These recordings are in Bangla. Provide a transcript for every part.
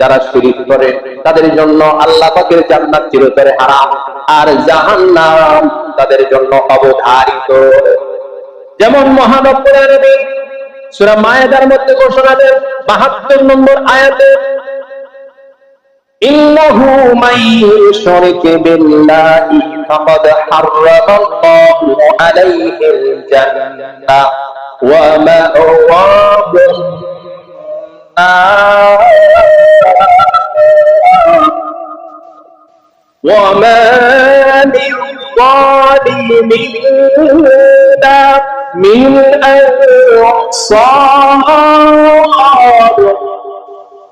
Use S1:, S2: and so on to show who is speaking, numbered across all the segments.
S1: যারা শরীর করে, তাদের জন্য আল্লাহ পাকের জান্নাত চিরতরে হারাম। আর জাহান্নাম তাদের জন্য অবধারিত। যেমন মহানব্বরের নবী সূরা মায়েদার মধ্যে ঘোষণা দেন 72 নম্বর আয়াতে, ইন্নাহু মাই বিল্লাহি ফাকাদ হারাম আল্লাহু আলাইহিল জান্নাহ ওয়া মা'উ وما للظالمين من أنصار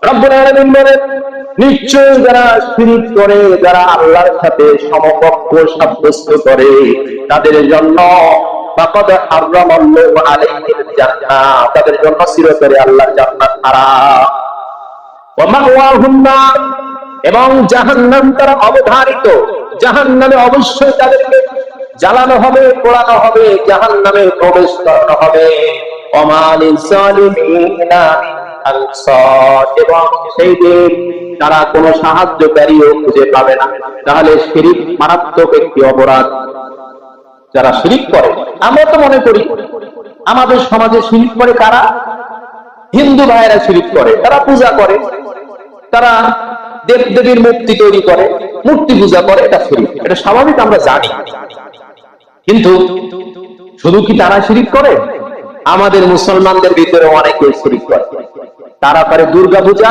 S1: রব্বুল আলামিন বলেন নিশ্চয় যারা শিরিক করে যারা আল্লাহর সাথে সমকক্ষ সাব্যস্ত করে তাদের জন্য ফাকাদ হারামাল্লাহু আলাইহিল জান্নাহ তাদের জন্য চিরতরে আল্লাহর জান্নাত হারাম ওয়া মাওয়াহুন নার এবং জাহান্নাম তারা অবধারিত, জাহান্নামে অবশ্যই তাদেরকে জ্বালানো হবে, পোড়ানো হবে, জাহান্নামে প্রবেশ করানো হবে। এবং সেই দিন তারা কোনো সাহায্যকারীও খুঁজে পাবে না। তাহলে মারাত্মক একটি অপরাধ। যারা শিরিক করে, আমরা তো মনে করি, আমাদের সমাজে শিরিক করে কারা? হিন্দু ভাইয়েরা শিরিক করে, তারা পূজা করে, তারা দেব দেবীর মূর্তি তৈরি করে, মূর্তি পূজা করে, এটা শিরিক এটা স্বাভাবিক, আমরা জানি। কিন্তু শুধু কি তারা শিরিক করে? আমাদের মুসলমানদের ভিতরে অনেকে শিরিক করে। তারা করে দুর্গা পূজা,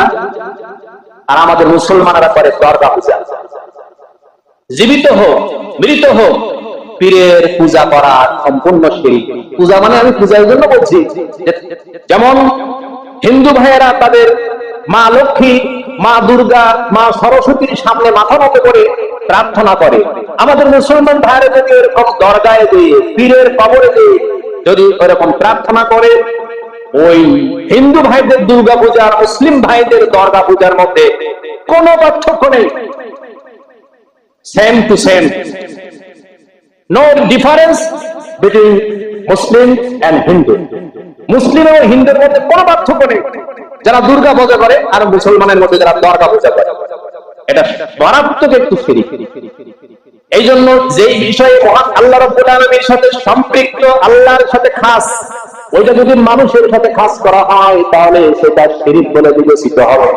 S1: আর আমাদের মুসলমানরা করে দর্গা পূজা। জীবিত হোক, মৃত হোক, পীরের পূজা করা সম্পূর্ণ শিরিক পূজা মানে আমি পূজার জন্য বলছি। যেমন হিন্দু ভাইয়েরা তাদের মা লক্ষ্মী মা দুর্গা, মা সরস্বতীর সামনে মাথা মতো করে প্রার্থনা করে। আমাদের মুসলমান ভাইয়েরা যদি এরকম দরগায় দিয়ে পীরের কবরে দিয়ে যদি এরকম প্রার্থনা করে, ওই হিন্দু ভাইদের দুর্গা পূজা আর মুসলিম ভাইদের দর্গা পূজার মধ্যে কোনো পার্থক্য নেই। Same to same no difference between Muslim and Hindu মুসলিম এবং হিন্দুর মধ্যে কোনো পার্থক্য নেই। যারা দুর্গা পূজা করে আর মুসলমানের মধ্যে যারা দর্গা পূজা করে। এটা মারাত্মক একটু ফিরি। এই জন্য যেই বিষয়ে মহান আল্লাহ রব্বুল আলমীর সাথে সম্পৃক্ত, আল্লাহর সাথে খাস, ওইটা যদি মানুষের সাথে খাস করা হয়, তাহলে সেটা শিরিক বলে বিবেচিত হবে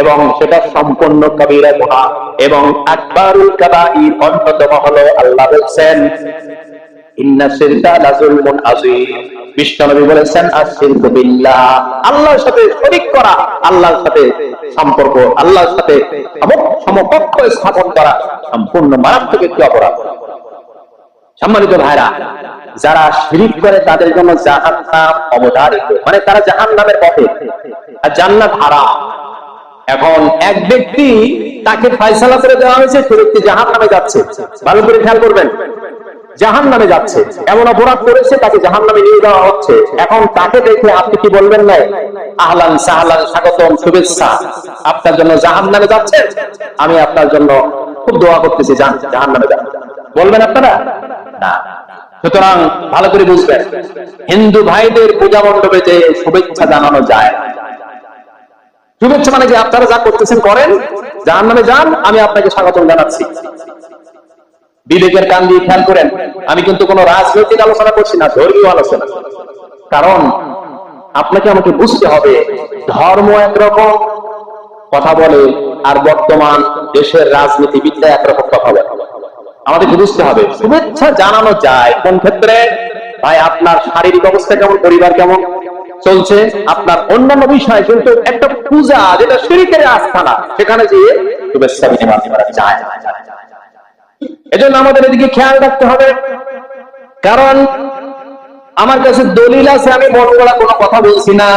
S1: এবং সেটা সম্পূর্ণ কবিরা গুনাহ। এবং আকবারুল কাবাইর অন্যতম হলো আল্লাহ বলছেন সম্মানিত ভাইরা, যারা শিরিক করে তাদের জন্য জাহান্নাম অবধারিত। মানে তারা জাহান্নামের পথে। আর জান্নাত হারাম। এখন এক ব্যক্তি তাকে ফয়সালা করে দেওয়া হয়েছে, সে ব্যক্তি জাহান নামে যাচ্ছে। ভালো করে খেয়াল করবেন। জাহান নামে যাচ্ছে। এমন অপরাধ করেছে, তাকে জাহান নামে নিয়ে যাওয়া হচ্ছে। এখন তাকে দেখে আপনি কি বলবেন নাই আহলান সাহলান, স্বাগতম, শুভেচ্ছা। আপনার জন্য জাহান নামে যাচ্ছেন আমি আপনার জন্য খুব দোয়া করতেছি যান জাহান নামে যান। বলবেন আপনারা? না। সুতরাং ভালো করে বুঝবেন, হিন্দু ভাইদের পূজা মণ্ডপে যে শুভেচ্ছা জানানো যায় শুভেচ্ছা মানে কি আপনারা যা করতেছেন করেন? যার নামে যান, আমি আপনাকে স্বাগতম জানাচ্ছি। বিবেকের কান দিয়ে খেয়াল করেন, আমি কিন্তু কোনো রাজনৈতিক আলোচনা করছি না, ধর্মীয় আলোচনা। কারণ আপনাকে আমাকে বুঝতে হবে, ধর্ম একরকম, কথা বলে, আর বর্তমান দেশের রাজনীতিবিদরা একরকম কথা বলে। আমাদেরকে বুঝতে হবে, শুভেচ্ছা জানানো যায় কোন ক্ষেত্রে? ভাই, আপনার শারীরিক অবস্থা কেমন, পরিবার কেমন? চলছে, আপনার অন্যান্য বিষয় কিন্তু একটা পূজা, যেটা শিরিকের আস্থানা, সেখানে গিয়ে শুভেচ্ছা বিনিময় যায়। না। এজন্য আমাদের এদিকে খেয়াল রাখতে হবে। কারণ আমার কাছে দলিল আছে, আমি বড় বড় কোনো কথা বলছি না,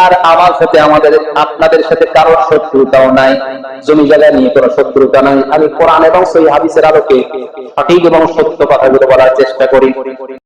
S1: আর আমার সাথে আমাদের, আপনাদের সাথে কারও শত্রুতাও নাই, জমি জায়গা নিয়ে কোনো শত্রুতা নাই। আমি কোরআন এবং সই হাদিসের আলোকে সঠিক এবং সত্য কথাগুলো বলার চেষ্টা করি।